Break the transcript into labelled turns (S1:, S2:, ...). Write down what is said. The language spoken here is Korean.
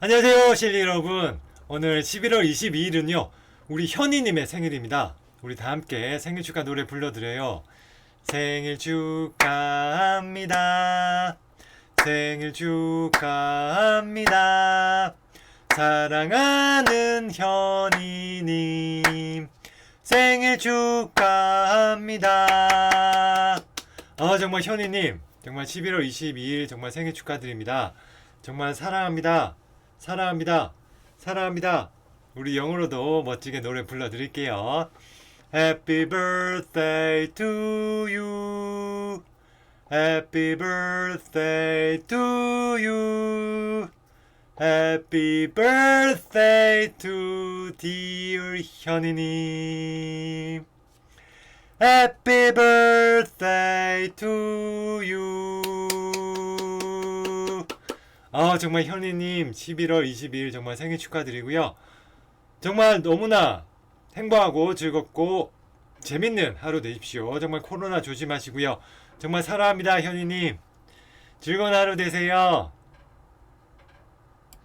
S1: 안녕하세요, 실리 여러분. 오늘 11월 22일은요, 우리 현이님의 생일입니다. 우리 다 함께 생일 축하 노래 불러드려요. 생일 축하합니다. 생일 축하합니다. 사랑하는 현이님. 생일 축하합니다. 아, 정말 현이님. 정말 11월 22일 정말 생일 축하드립니다. 정말 사랑합니다. 사랑합니다. 사랑합니다. 우리 영어로도 멋지게 노래 불러드릴게요. Happy birthday to you. Happy birthday to you. Happy birthday to dear 현이님. Happy birthday to you. 아, 정말 현이님 11월 22일 정말 생일 축하드리고요. 정말 너무나 행복하고 즐겁고 재밌는 하루 되십시오. 정말 코로나 조심하시고요. 정말 사랑합니다, 현이님. 즐거운 하루 되세요.